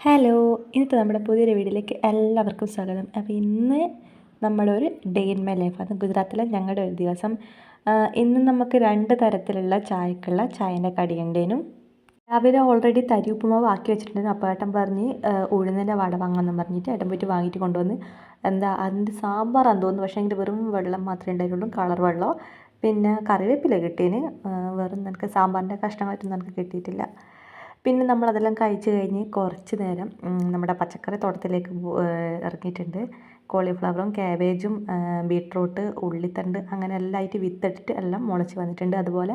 Hello ഇന്നിപ്പോൾ നമ്മുടെ പുതിയൊരു വീഡിയോയിലേക്ക് എല്ലാവർക്കും സ്വാഗതം. അപ്പോൾ ഇന്ന് നമ്മളൊരു ഡേ ഇൻ മൈ ലൈഫ് അത് ഗുജറാത്തിലെ ഞങ്ങളുടെ ഒരു ദിവസം. ഇന്ന് നമുക്ക് രണ്ട് തരത്തിലുള്ള ചായക്കുള്ള ചായന്റെ കടിയുണ്ടേനും രാവിലെ ഓൾറെഡി തരി ഉപ്പുമാവ് ആക്കി വെച്ചിട്ടുണ്ടായിരുന്നു അപ്പോൾ ഏട്ടൻ പറഞ്ഞ് ഉഴുന്നതിന്റെ വട വാങ്ങാമെന്ന് പറഞ്ഞിട്ട് ഏട്ടൻ പോയിട്ട് വാങ്ങിയിട്ട് കൊണ്ടുവന്ന് എന്താ അതിന്റെ സാമ്പാറാന്ന് തോന്നുന്നു. പക്ഷേ അതിന്റെ വെറും വെള്ളം മാത്രമേ ഉണ്ടായിരുന്നുള്ളൂ കളർ വെള്ളം പിന്നെ കറിവേപ്പില കിട്ടിയതിന് വെറും നിനക്ക് സാമ്പാറിന്റെ കഷ്ണങ്ങളായിട്ടൊന്നും നിനക്ക് കിട്ടിയിട്ടില്ല. പിന്നെ നമ്മളതെല്ലാം കഴിച്ച് കഴിഞ്ഞ് കുറച്ച് നേരം നമ്മുടെ പച്ചക്കറി തോട്ടത്തിലേക്ക് ഇറങ്ങിയിട്ടുണ്ട്. കോളിഫ്ലവറും ക്യാബേജും ബീട്രൂട്ട് ഉള്ളിത്തണ്ട് അങ്ങനെ എല്ലാം ആയിട്ട് വിത്തിട്ടിട്ട് എല്ലാം മുളച്ച് വന്നിട്ടുണ്ട്. അതുപോലെ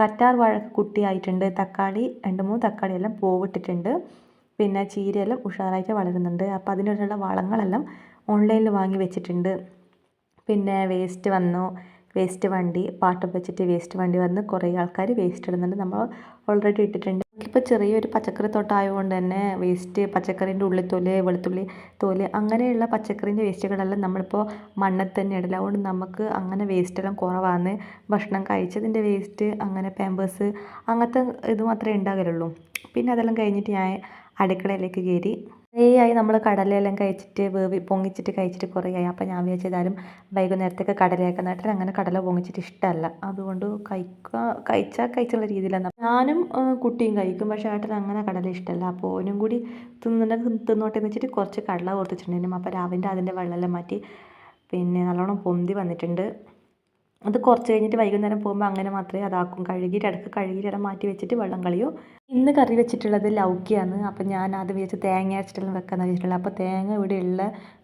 കറ്റാർ വാഴ കുട്ടിയായിട്ടുണ്ട്. തക്കാളി രണ്ട് മൂന്ന് തക്കാളി എല്ലാം പൂവിട്ടിട്ടുണ്ട്. പിന്നെ ചീരയെല്ലാം ഉഷാറായിട്ട് വളരുന്നുണ്ട്. അപ്പോൾ അതിനുള്ള വളങ്ങളെല്ലാം ഓൺലൈനിൽ വാങ്ങി വെച്ചിട്ടുണ്ട്. പിന്നെ വേസ്റ്റ് വന്നു. വേസ്റ്റ് വണ്ടി പാട്ടം വെച്ചിട്ട് വേസ്റ്റ് വണ്ടി വന്ന് കുറേ ആൾക്കാർ വേസ്റ്റ് ഇടുന്നുണ്ട്. നമ്മൾ ഓൾറെഡി ഇട്ടിട്ടുണ്ട്. ഇപ്പോൾ ചെറിയൊരു പച്ചക്കറി തൊട്ടായതുകൊണ്ട് തന്നെ വേസ്റ്റ് പച്ചക്കറീന്റെ ഉള്ളിത്തോൽ വെളുത്തുള്ളി തോൽ അങ്ങനെയുള്ള പച്ചക്കറീന്റെ വേസ്റ്റുകളെല്ലാം നമ്മളിപ്പോൾ മണ്ണിൽ തന്നെ ഇടില്ല അതുകൊണ്ട് നമുക്ക് അങ്ങനെ വേസ്റ്റെല്ലാം കുറവാണ് ഭക്ഷണം കഴിച്ചതിന്റെ വേസ്റ്റ് അങ്ങനെ പാമ്പേഴ്സ് അങ്ങനത്തെ ഇത് മാത്രമേ ഉണ്ടാകലുള്ളൂ. പിന്നെ അതെല്ലാം കഴിഞ്ഞിട്ട് ഞാൻ അടുക്കളയിലേക്ക് കയറി കുറേ ആയി നമ്മൾ കടലയെല്ലാം കഴിച്ചിട്ട് വേവി പൊങ്ങിച്ചിട്ട് കഴിച്ചിട്ട് കുറേ ആയി അപ്പോൾ ഞാൻ വിചാരിച്ചതായാലും വൈകുന്നേരത്തേക്ക് കടലയൊക്കെ നട്ടിട്ട് അങ്ങനെ കടല പൊങ്ങിച്ചിട്ട് ഇഷ്ടമല്ല അതുകൊണ്ട് കഴിക്കുക കഴിച്ചാൽ കഴിച്ചുള്ള രീതിയിലാണ് ഞാനും കുട്ടിയും കഴിക്കും. പക്ഷേ ഏട്ടന് അങ്ങനെ കടല ഇഷ്ടമല്ല അപ്പോൾ ഓനും കൂടി തിന്നുണ്ടെങ്കിൽ തിന്നോട്ടെ എന്ന് വെച്ചിട്ട് കുറച്ച് കടല കൊടുത്തിട്ടുണ്ടായിരുന്നു അപ്പോൾ രാവിലെ അതിന്റെ വെള്ളമെല്ലാം മാറ്റി പിന്നെ നല്ലോണം പൊന്തി വന്നിട്ടുണ്ട്. അത് കുറച്ച് കഴിഞ്ഞിട്ട് വൈകുന്നേരം പോകുമ്പോൾ അങ്ങനെ മാത്രമേ അതാക്കും. കഴുകിയിട്ട് ഇടയ്ക്ക് കഴുകിയിട്ട് മാറ്റി വെച്ചിട്ട് വെള്ളം കളിയോ. ഇന്ന് കറി വെച്ചിട്ടുള്ളത് ലൗക്കിയാണ്. അപ്പം ഞാൻ അത് വിചാരിച്ച് തേങ്ങ അരച്ചിട്ടെല്ലാം വെക്കാമെന്ന് വെച്ചിട്ടുള്ളത് അപ്പോൾ തേങ്ങ ഇവിടെയുള്ള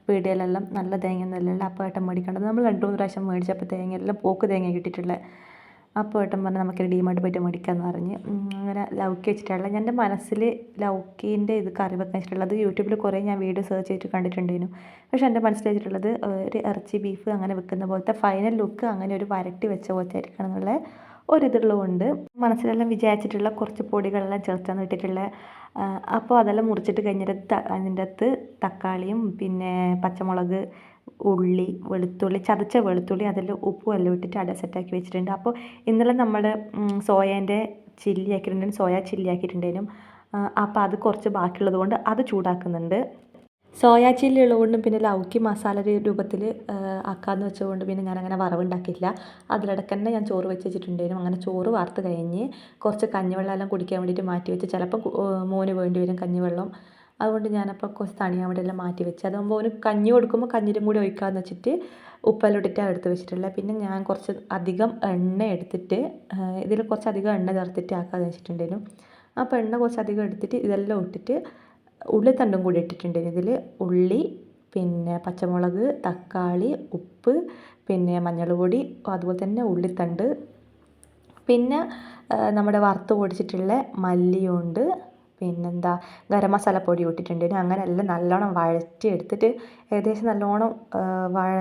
പീടികയിലെല്ലാം നല്ല തേങ്ങ ഒന്നുമല്ല അപ്പോൾ ഏട്ടൻ മേടിക്കേണ്ടത് നമ്മൾ രണ്ട് മൂന്ന് പ്രാവശ്യം മേടിച്ചപ്പോൾ തേങ്ങയെല്ലാം പോക്ക് തേങ്ങ കിട്ടിയിട്ടുള്ളത്. അപ്പോൾ ഏട്ടൻ പറഞ്ഞു നമുക്ക് ഡിമാർട്ട് പോയിട്ട് മേടിക്കാമെന്ന് പറഞ്ഞ് അങ്ങനെ ലൗക്കി വെച്ചിട്ടുള്ള എന്റെ മനസ്സിൽ ലൗക്കീന്റെ ഇത് കറി വെക്കാൻ വെച്ചിട്ടുള്ളത് യൂട്യൂബിൽ കുറേ ഞാൻ വീഡിയോ സെർച്ച് ചെയ്തിട്ട് കണ്ടിട്ടുണ്ടായിരുന്നു. പക്ഷേ എന്റെ മനസ്സിൽ വെച്ചിട്ടുള്ളത് ഒരു ഇറച്ചി ബീഫ് അങ്ങനെ വെക്കുന്ന പോലത്തെ ഫൈനൽ ലുക്ക് അങ്ങനെ ഒരു വരട്ടി വെച്ച പോലത്തെ ആയിരിക്കണം എന്നുള്ള ഒരിതുള്ളതുകൊണ്ട് മനസ്സിലെല്ലാം വിചാരിച്ചിട്ടുള്ള കുറച്ച് പൊടികളെല്ലാം ചേർത്താണ് ഇട്ടിട്ടുള്ള അപ്പോൾ അതെല്ലാം മുറിച്ചിട്ട് കഴിഞ്ഞിട്ട് അതിന്റെ അകത്ത് തക്കാളിയും പിന്നെ പച്ചമുളക് ഉള്ളി വെളുത്തുള്ളി ചതച്ച വെളുത്തുള്ളി അതിൽ ഉപ്പും എല്ലാം ഇട്ടിട്ട് അട സെറ്റാക്കി വെച്ചിട്ടുണ്ട്. അപ്പോൾ ഇന്നലെ നമ്മൾ സോയേന്റെ ചില്ലി ആക്കിയിട്ടുണ്ടെങ്കിലും സോയ ചില്ലി ആക്കിയിട്ടുണ്ടെങ്കിലും അപ്പോൾ അത് കുറച്ച് ബാക്കിയുള്ളത് കൊണ്ട് അത് ചൂടാക്കുന്നുണ്ട്. സോയ ചില്ലി ഉള്ളതുകൊണ്ട് പിന്നെ ലൗക്കി മസാല രൂപത്തിൽ ആക്കാമെന്ന് വെച്ചതുകൊണ്ട് പിന്നെ ഞാൻ അങ്ങനെ വറവുണ്ടാക്കിയില്ല. അതിലിടയ്ക്ക് തന്നെ ഞാൻ ചോറ് വെച്ച് വെച്ചിട്ടുണ്ടായിരുന്നു. അങ്ങനെ ചോറ് വാർത്ത് കഴിഞ്ഞ് കുറച്ച് കഞ്ഞിവെള്ളം എല്ലാം കുടിക്കാൻ വേണ്ടിയിട്ട് മാറ്റി വെച്ച്. ചിലപ്പോൾ മോന് വേണ്ടി വരും കഞ്ഞിവെള്ളം. അതുകൊണ്ട് ഞാനപ്പോൾ കുറച്ച് തണിയാൻ വേണ്ടി എല്ലാം മാറ്റി വെച്ച്. അതാകുമ്പോൾ അവന് കഞ്ഞി കൊടുക്കുമ്പോൾ കഞ്ഞിരും കൂടി ഒഴിക്കാമെന്ന് വെച്ചിട്ട് ഉപ്പെല്ലാം ഇട്ടിട്ടാണ് എടുത്ത് വെച്ചിട്ടുള്ളത് പിന്നെ ഞാൻ കുറച്ച് അധികം എണ്ണ എടുത്തിട്ട് ഇതിൽ കുറച്ച് അധികം എണ്ണ ചേർത്തിട്ട് ആക്കാമെന്ന് വെച്ചിട്ടുണ്ടായിരുന്നു. അപ്പോൾ എണ്ണ കുറച്ച് അധികം എടുത്തിട്ട് ഇതെല്ലാം ഇട്ടിട്ട് ഉള്ളിത്തണ്ടും കൂടി ഇട്ടിട്ടുണ്ടായിരുന്നു. ഇതിൽ ഉള്ളി പിന്നെ പച്ചമുളക് തക്കാളി ഉപ്പ് പിന്നെ മഞ്ഞൾ പൊടി അതുപോലെ തന്നെ ഉള്ളിത്തണ്ട്. പിന്നെ നമ്മുടെ വറുത്ത് പൊടിച്ചിട്ടുള്ള മല്ലിയുണ്ട്. പിന്നെന്താ ഗരം മസാലപ്പൊടി ഇട്ടിട്ടുണ്ട്. അങ്ങനെ എല്ലാം നല്ലോണം വഴറ്റി എടുത്തിട്ട് ഏകദേശം നല്ലോണം വഴ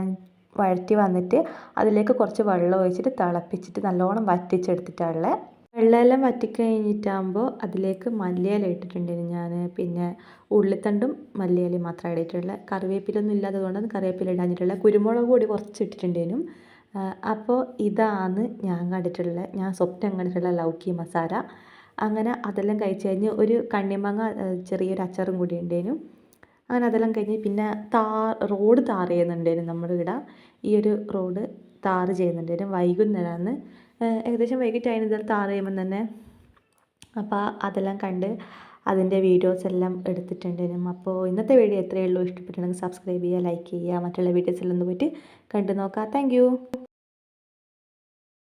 വഴറ്റി വന്നിട്ട് അതിലേക്ക് കുറച്ച് വെള്ളം ഒഴിച്ചിട്ട് തിളപ്പിച്ചിട്ട് നല്ലോണം വറ്റിച്ചെടുത്തിട്ടുള്ള വെള്ളമെല്ലാം വറ്റിക്കഴിഞ്ഞിട്ടാകുമ്പോൾ അതിലേക്ക് മല്ലിയില ഇട്ടിട്ടുണ്ടായിരുന്നു ഞാൻ. പിന്നെ ഉള്ളിത്തണ്ടും മല്ലിയിലയും മാത്രമേ ഇട്ടിട്ടുള്ള കറിവേപ്പിലൊന്നും ഇല്ലാത്തത് കൊണ്ടാണ് കറിവേപ്പില ഇടാഞ്ഞിട്ടുള്ള. കുരുമുളക് കൂടി കുറച്ച് ഇട്ടിട്ടുണ്ടായിരുന്നു അപ്പോൾ ഇതാണ് ഞാൻ കണ്ടിട്ടുള്ള ഞാൻ സ്വപ്നം കണ്ടിട്ടുള്ള ലൗക്കി മസാല. അങ്ങനെ അതെല്ലാം കഴിച്ച് കഴിഞ്ഞ് ഒരു കണ്ണിമാങ്ങ ചെറിയൊരു അച്ചാറും കൂടി ഉണ്ടായിരുന്നു അങ്ങനെ അതെല്ലാം കഴിഞ്ഞ് പിന്നെ താ റോഡ് താർ ചെയ്യുന്നുണ്ടായിരുന്നു നമ്മുടെ ഇവിടെ ഈ ഒരു റോഡ് താർ ചെയ്യുന്നുണ്ടായിരുന്നു വൈകുന്നേരമാണ് ഏകദേശം വൈകിട്ട് അതിന് ഇതിൽ താർ ചെയ്യുമ്പം തന്നെ അപ്പോൾ അതെല്ലാം കണ്ട് അതിന്റെ വീഡിയോസ് എല്ലാം എടുത്തിട്ടുണ്ടായിരുന്നു അപ്പോൾ ഇന്നത്തെ വീഡിയോ എത്രയേ ഉള്ളൂ. ഇഷ്ടപ്പെട്ടിട്ടുണ്ടെങ്കിൽ സബ്സ്ക്രൈബ് ചെയ്യുക ലൈക്ക് ചെയ്യുക മറ്റുള്ള വീഡിയോസ് എല്ലാം ഒന്ന് പോയിട്ട് കണ്ടു നോക്കാം താങ്ക്